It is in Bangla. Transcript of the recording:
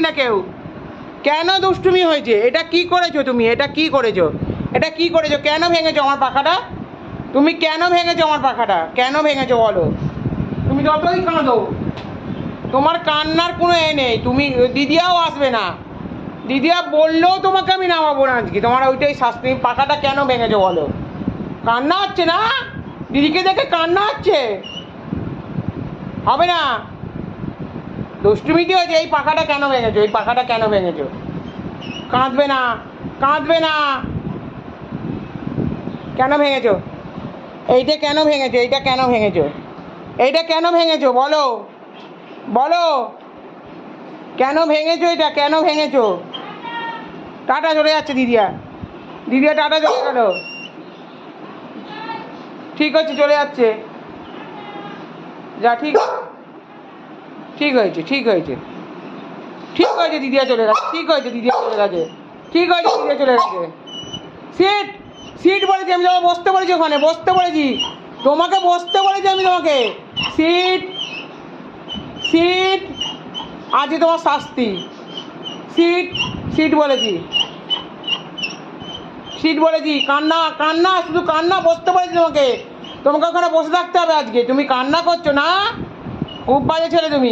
আসবি না কেউ? কেন দুষ্টুমি হয়েছে? এটা কি করেছ তুমি? এটা কি করেছ? এটা কি করেছ? কেন ভেঙেছো আমার পাখাটা? তুমি কেন ভেঙেছো আমার পাখাটা? কেন ভেঙেছো বলো? তুমি যতই কাঁদো তোমার কান্নার কোনো এ নেই। তুমি, দিদিয়াও আসবে না। দিদিয়া বললেও তোমাকে আমি নামাবো না আজকে। তোমার ওইটাই শাস্তি। পাখাটা কেন ভেঙেছো বলো? কান্না হচ্ছে না? দিদিকে দেখে কান্না হচ্ছে? হবে না? দুষ্টুমিটি হয়েছে? এই পাখাটা কেন ভেঙেছো? এই পাখাটা কেন ভেঙেছো? কাঁদবে না কাঁদবে না। কেন ভেঙেছো? এইটা কেন ভেঙেছো? এইটা কেন ভেঙেছো? এইটা কেন ভেঙেছো? বলো। বলো। কেন ভেঙেছো এটা? কেন ভেঙেছো? টাটা চলে যাচ্ছে দিদিয়া। দিদিয়া টাটা চলে গেল। ঠিক আছে, চলে যাচ্ছে। যা, ঠিক ঠিক হয়েছে ঠিক হয়েছে। ঠিক হয়েছে দিদিয়া চলে গেছে, ঠিক হয়েছে দিদিয়া চলে গেছে। ঠিক হয়েছে দিদিয়া চলে গেছে। সিট সিট বলেছি আমি তোমাকে, বসতে বলেছি ওখানে, বসতে বলেছি। তোমাকে বসতে বলেছি আমি তোমাকে। সিট সিট আজকে তোমার শাস্তি। সিট সিট বলেছি। সিট বলেছি, কান্না কান্না, শুধু কান্না, বসতে বলেছি তোমাকে। তোমাকে ওখানে বসে থাকতে হবে আজকে। তুমি কান্না করছ না? খুব বাজে ছেলে তুমি।